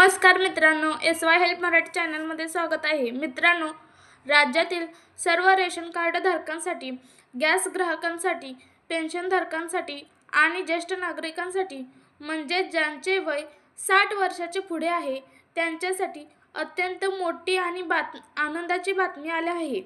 नमस्कार मित्रांनो S Y help Marathi चॅनलमध्ये स्वागत आहे. मित्रांनो राज्यातील सर्व रेशन कार्ड धारकांसाठी गॅस ग्राहकांसाठी पेन्शनधारकांसाठी आणि ज्येष्ठ नागरिकांसाठी म्हणजे ज्यांचे वय साठ वर्षाचे पुढे आहे त्यांच्यासाठी अत्यंत मोठी आणि बात आनंदाची बातमी आली आहे.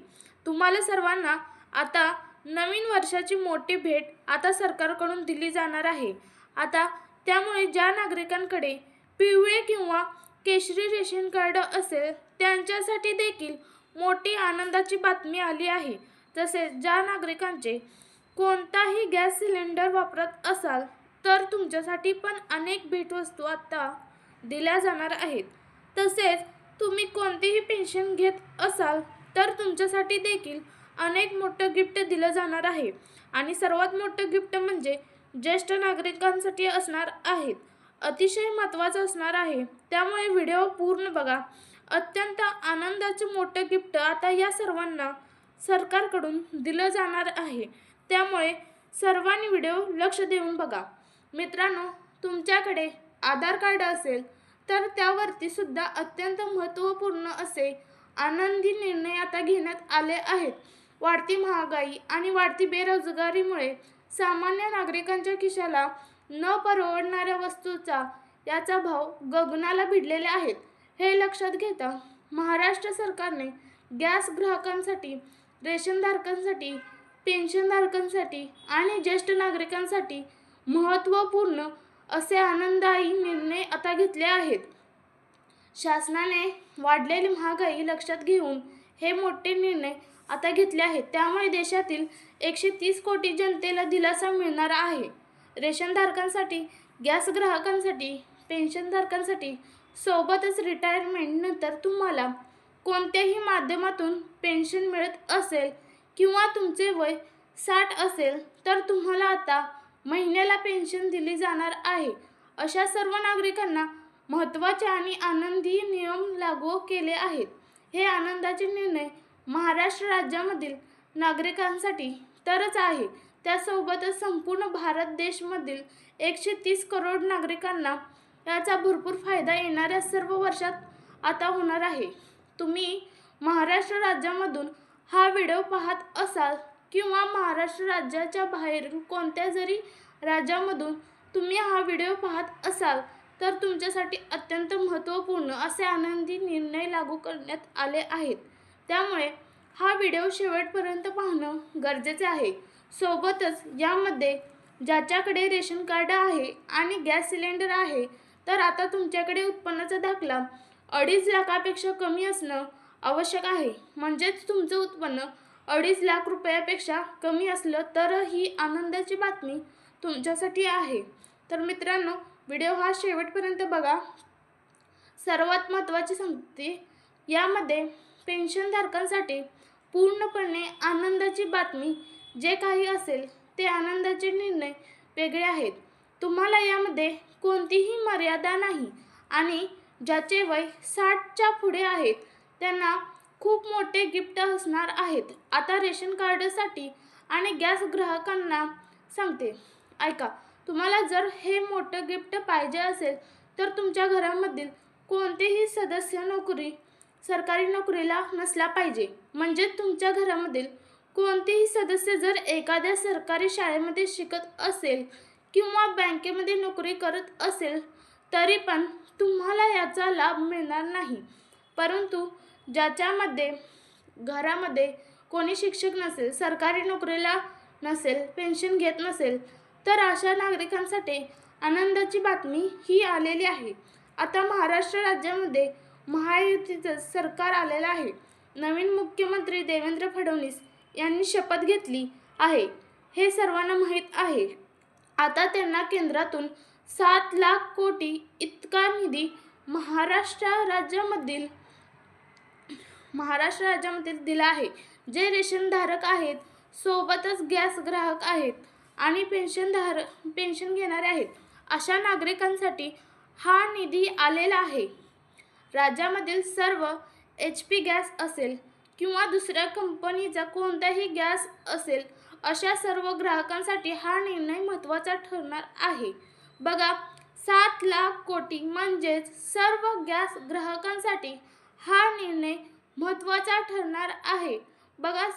तुम्हाला सर्वांना आता नवीन वर्षाची मोठी भेट आता सरकारकडून दिली जाणार आहे. आता त्यामुळे ज्या नागरिकांकडे पिवळे किंवा केशरी रेशन कार्ड असेल त्यांच्यासाठी देखील मोठी आनंदाची बातमी आली आहे. तसेच ज्या नागरिकांचे कोणताही गॅस सिलेंडर वापरत असाल तर तुमच्यासाठी पण अनेक भेटवस्तू आत्ता दिल्या जाणार आहेत. तसेच तुम्ही कोणतीही पेन्शन घेत असाल तर तुमच्यासाठी देखील अनेक मोठं गिफ्ट दिलं जाणार आहे. आणि सर्वात मोठं गिफ्ट म्हणजे ज्येष्ठ नागरिकांसाठी असणार आहेत. अतिशय महत्त्वाचं असणार आहे. त्यामुळे व्हिडिओ पूर्ण बघा. अत्यंत आनंदाचं मोठं गिफ्ट आता या सर्वांना सरकारकडून दिलं जाणार आहे. त्यामुळे सर्वांनी व्हिडिओ लक्ष देऊन बघा. मित्रांनो तुमच्याकडे आधार कार्ड असेल तर त्यावरती सुद्धा अत्यंत महत्त्वपूर्ण असे आनंदी निर्णय आता घेण्यात आले आहेत. वाढती महागाई आणि वाढती बेरोजगारीमुळे सामान्य नागरिकांच्या खिशाला न परवडणाऱ्या वस्तूचा याचा भाव गगनाला भिडलेले आहेत. हे लक्षात घेता महाराष्ट्र सरकारने गॅस ग्राहकांसाठी रेशनधारकांसाठी पेन्शनधारकांसाठी आणि ज्येष्ठ नागरिकांसाठी महत्त्वपूर्ण असे आनंददायी निर्णय आता घेतले आहेत. शासनाने वाढलेली महागाई लक्षात घेऊन हे मोठे निर्णय आता घेतले आहेत. त्यामुळे देशातील एकशे तीस कोटी जनतेला दिलासा मिळणार आहे. रेशनधारकांसाठी गॅस ग्राहकांसाठी पेन्शनधारकांसाठी सोबतच रिटायरमेंटनंतर तुम्हाला कोणत्याही माध्यमातून पेन्शन मिळत असेल किंवा तुमचे वय साठ असेल तर तुम्हाला आता महिन्याला पेन्शन दिली जाणार आहे. अशा सर्व नागरिकांना महत्त्वाचे आणि आनंदी नियम लागू केले आहेत. हे आनंदाचे निर्णय महाराष्ट्र राज्यामधील नागरिकांसाठी तरच आहे. त्यासोबतच संपूर्ण भारत देशमधील एकशे तीस करोड नागरिकांना याचा भरपूर फायदा येणाऱ्या सर्व वर्षात आता होणार आहे. तुम्ही महाराष्ट्र राज्यामधून हा व्हिडिओ पाहत असाल किंवा महाराष्ट्र राज्याच्या बाहेरून कोणत्या जरी राज्यामधून तुम्ही हा व्हिडिओ पाहत असाल तर तुमच्यासाठी अत्यंत महत्त्वपूर्ण असे आनंदी निर्णय लागू करण्यात आले आहेत. त्यामुळे हा व्हिडिओ शेवटपर्यंत पाहणं गरजेचे आहे. सोबतच यामध्ये ज्याच्याकडे रेशन कार्ड आहे आणि गॅस सिलेंडर आहे तर आता तुमच्याकडे उत्पन्नाचा दाखला अडीच लाखापेक्षा कमी असणं आवश्यक आहे. म्हणजेच तुमचं उत्पन्न अडीच लाख रुपयापेक्षा कमी असलं तर ही आनंदाची बातमी तुमच्यासाठी आहे. तर मित्रांनो व्हिडिओ हा शेवटपर्यंत बघा. सर्वात महत्त्वाची सांगते यामध्ये पेन्शनधारकांसाठी पूर्णपणे आनंदाची बातमी जे काही असेल ते आनंदाचे निर्णय वेगळे आहेत. तुम्हाला यामध्ये कोणतीही मर्यादा नाही आणि ज्याचे वय साठच्या पुढे आहेत त्यांना खूप मोठे गिफ्ट असणार आहेत. आता रेशन कार्डसाठी आणि गॅस ग्राहकांना सांगते. ऐका तुम्हाला जर हे मोठं गिफ्ट पाहिजे असेल तर तुमच्या घरामधील कोणतेही सदस्य नोकरी सरकारी नोकरीला नसला पाहिजे. म्हणजे तुमच्या घरामधील कोणतेही सदस्य जर एखाद्या सरकारी शाळेमध्ये शिकत असेल किंवा बँकेमध्ये नोकरी करत असेल तरी पण तुम्हाला याचा लाभ मिळणार नाही. परंतु ज्याच्यामध्ये घरामध्ये कोणी शिक्षक नसेल सरकारी नोकरीला नसेल पेन्शन घेत नसेल तर अशा नागरिकांसाठी आनंदाची बातमी ही आलेली आहे. आता महाराष्ट्र राज्यामध्ये महायुतीचं सरकार आलेलं आहे. नवीन मुख्यमंत्री देवेंद्र फडणवीस यांनी शपथ घेतली आहे. हे सर्वांना माहीत आहे. आता त्यांना केंद्रातून सात लाख कोटी इतका निधी महाराष्ट्र राज्यामधील महाराष्ट्र राज्यामधील दिला आहे. जे रेशनधारक आहेत सोबतच गॅस ग्राहक आहेत आणि पेन्शनधार पेन्शन घेणारे आहेत. अशा नागरिकांसाठी हा निधी आलेला आहे. राज्यामधील सर्व एच पी गॅस असेल किंवा दुसऱ्या कंपनीचा कोणताही गॅस असेल अशा सर्व ग्राहकांसाठी हा निर्णय महत्त्वाचा ठरणार आहे. बघा सात लाख कोटी म्हणजेच सर्व गॅस ग्राहकांसाठी हा निर्णय महत्त्वाचा ठरणार आहे. बघा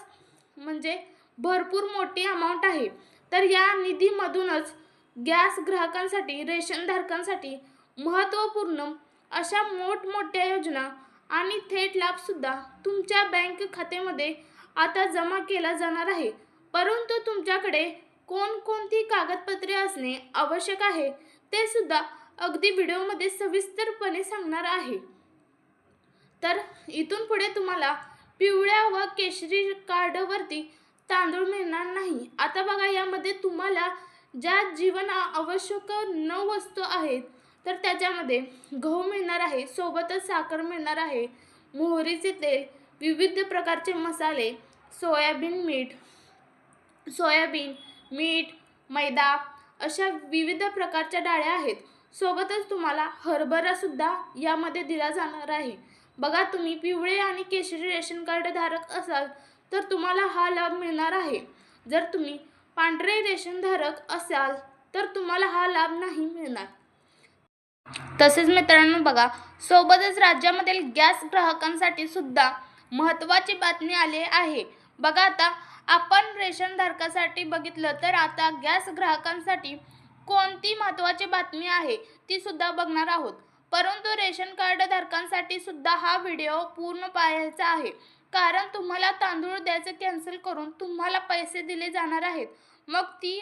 म्हणजे भरपूर मोठी अमाऊंट आहे. तर या निधीमधूनच गॅस ग्राहकांसाठी रेशनधारकांसाठी महत्त्वपूर्ण अशा मोठमोठ्या योजना आणि थेट लाभसुद्धा तुमच्या बँक खात्यामध्ये आता जमा केला जाणार आहे. परंतु तुमच्याकडे कोणकोणती कागदपत्रे असणे आवश्यक आहे ते सुद्धा अगदी व्हिडिओमध्ये सविस्तरपणे सांगणार आहे. तर इथून पुढे तुम्हाला पिवळ्या व केशरी कार्डवरती तांदूळ मिळणार नाही. आता बघा यामध्ये तुम्हाला ज्या जीवन आवश्यक नऊ वस्तू आहेत तर त्याच्यामध्ये गहू मिळणार आहे सोबतच साखर मिळणार आहे. मोहरीचे तेल विविध प्रकारचे मसाले सोयाबीन मीठ सोयाबीन मीठ मैदा अशा विविध प्रकारच्या डाळ्या आहेत. सोबतच तुम्हाला हरभरासुद्धा यामध्ये दिला जाणार आहे. बघा तुम्ही पिवळे आणि केशरी रेशन कार्ड धारक असाल तर तुम्हाला हा लाभ मिळणार आहे. जर तुम्ही पांढरे रेशनधारक असाल तर तुम्हाला हा लाभ नाही मिळणार. तसेच मित्रांनो बघा सोबतच राज्यामधील गॅस ग्राहकांसाठी सुद्धा महत्त्वाची बातमी आली आहे. बघा आता आपण रेशन धारकासाठी बघितलं तर आता गॅस ग्राहकांसाठी कोणती महत्त्वाची बातमी आहे ती सुद्धा बघणार आहोत. परंतु रेशन कार्ड धारकांसाठी सुद्धा हा व्हिडिओ पूर्ण पाहायचा आहे. कारण तुम्हाला तांदूळ द्यायचं कॅन्सल करून तुम्हाला पैसे दिले जाणार आहेत. मग ती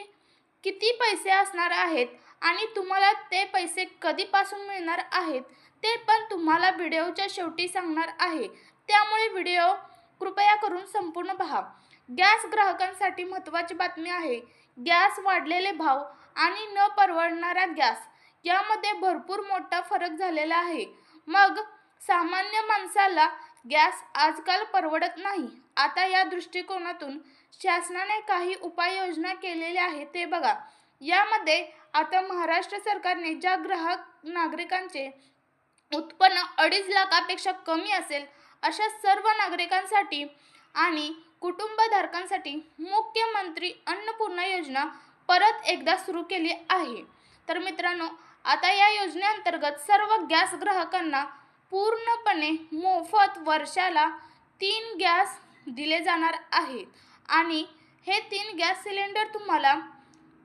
किती पैसे असणार आहेत? आणि तुम्हाला ते पैसे कधीपासून मिळणार आहेत ते पण तुम्हाला व्हिडिओच्या शेवटी सांगणार आहे. त्यामुळे व्हिडिओ कृपया करून संपूर्ण पहा. गॅस ग्राहकांसाठी महत्त्वाची बातमी आहे. गॅस वाढलेले भाव आणि न परवडणारा गॅस यामध्ये भरपूर मोठा फरक झालेला आहे. मग सामान्य माणसाला गॅस आजकाल परवडत नाही. आता या दृष्टिकोनातून शासनाने काही उपाययोजना केलेल्या आहेत ते बघा. यामध्ये आता महाराष्ट्र सरकारने ज्या ग्राहक नागरिकांचे उत्पन्न अडीच लाखापेक्षा कमी असेल अशा सर्व नागरिकांसाठी आणि कुटुंबधारकांसाठी मुख्यमंत्री अन्नपूर्णा योजना परत एकदा सुरू केली आहे. तर मित्रांनो आता या योजनेअंतर्गत सर्व गॅस ग्राहकांना पूर्णपणे मोफत वर्षाला तीन गॅस दिले जाणार आहेत. आणि हे तीन गॅस सिलेंडर तुम्हाला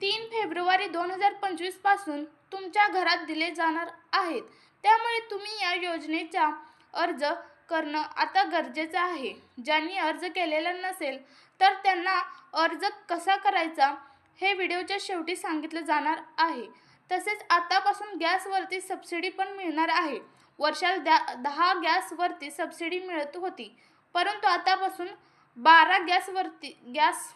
तीन फेब्रुवारी दोन हजार पंचवीसपासून तुमच्या घरात दिले जाणार आहेत. त्यामुळे तुम्ही या योजनेचा अर्ज करणं आता गरजेचं आहे. ज्यांनी अर्ज केलेला नसेल तर त्यांना अर्ज कसा करायचा हे व्हिडिओच्या शेवटी सांगितलं जाणार आहे. तसेच आतापासून गॅसवरती सबसिडी पण मिळणार आहे. वर्षाला द्या दहा गॅसवरती सबसिडी मिळत होती. परंतु आतापासून बारा गॅसवरती गॅस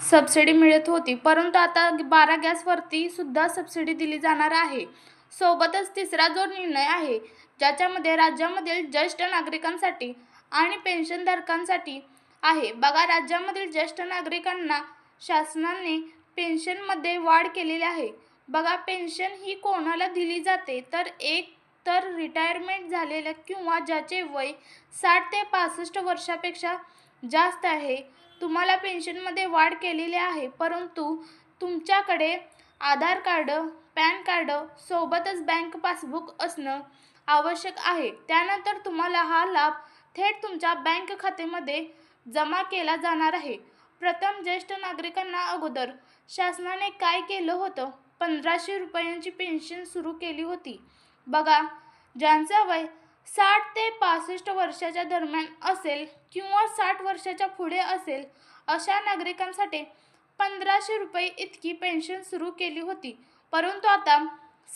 सबसिडी मिळत होती. परंतु आता बारा गॅसवरती सुद्धा सबसिडी दिली जाणार आहे. सोबतच तिसरा जो निर्णय आहे ज्याच्यामध्ये राज्यामधील ज्येष्ठ नागरिकांसाठी आणि पेन्शनधारकांसाठी आहे. बघा राज्यामधील ज्येष्ठ नागरिकांना शासनाने पेन्शनमध्ये वाढ केलेली आहे. बघा पेन्शन ही कोणाला दिली जाते? तर एक तर रिटायरमेंट झालेल्या किंवा ज्याचे वय साठ ते पासष्ट वर्षापेक्षा जास्त आहे. तुम्हाला पेन्शनमध्ये वाढ केलेली आहे परंतु तुमच्याकडे आधार कार्ड पॅन कार्ड सोबतच बँक पासबुक असणं आवश्यक आहे. त्यानंतर तुम्हाला हा लाभ थेट तुमच्या बँक खात्यामध्ये जमा केला जाणार आहे. प्रथम ज्येष्ठ नागरिकांना अगोदर शासनाने काय केलं होतं? पंधराशे रुपयांची पेन्शन सुरू केली होती. बघा ज्यांचं वय साठ ते पासष्ट वर्षाच्या दरम्यान असेल किंवा साठ वर्षाच्या पुढे असेल अशा नागरिकांसाठी पंधराशे रुपये इतकी पेन्शन सुरू केली होती. परंतु आता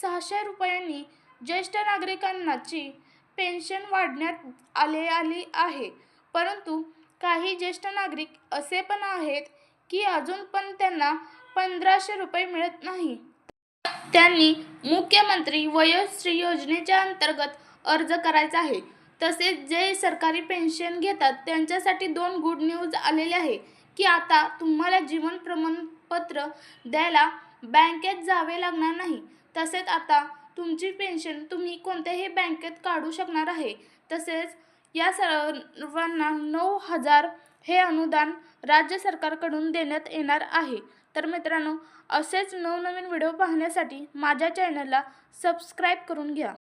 सहाशे रुपयांनी ज्येष्ठ नागरिकांनाची पेन्शन वाढण्यात आले आली आहे. परंतु काही ज्येष्ठ नागरिक असे पण आहेत की अजून पण त्यांना पंधराशे रुपये मिळत नाही. त्यांनी मुख्यमंत्री वयोश्री योजनेच्या अंतर्गत अर्ज करायचा आहे. तसेच जे सरकारी पेन्शन घेतात त्यांच्यासाठी दोन गुड न्यूज आलेले आहे की आता तुम्हाला जीवन प्रमाणपत्र द्यायला बँकेत जावे लागणार नाही. तसेच आता तुमची पेन्शन तुम्ही कोणत्याही बँकेत काढू शकणार आहे. तसेच या सर्वांना नऊ हजार हे अनुदान राज्य सरकारकडून देण्यात येणार आहे. तर मित्रांनो असेच नवनवीन व्हिडिओ पाहण्यासाठी माझ्या चॅनलला सबस्क्राईब करून घ्या.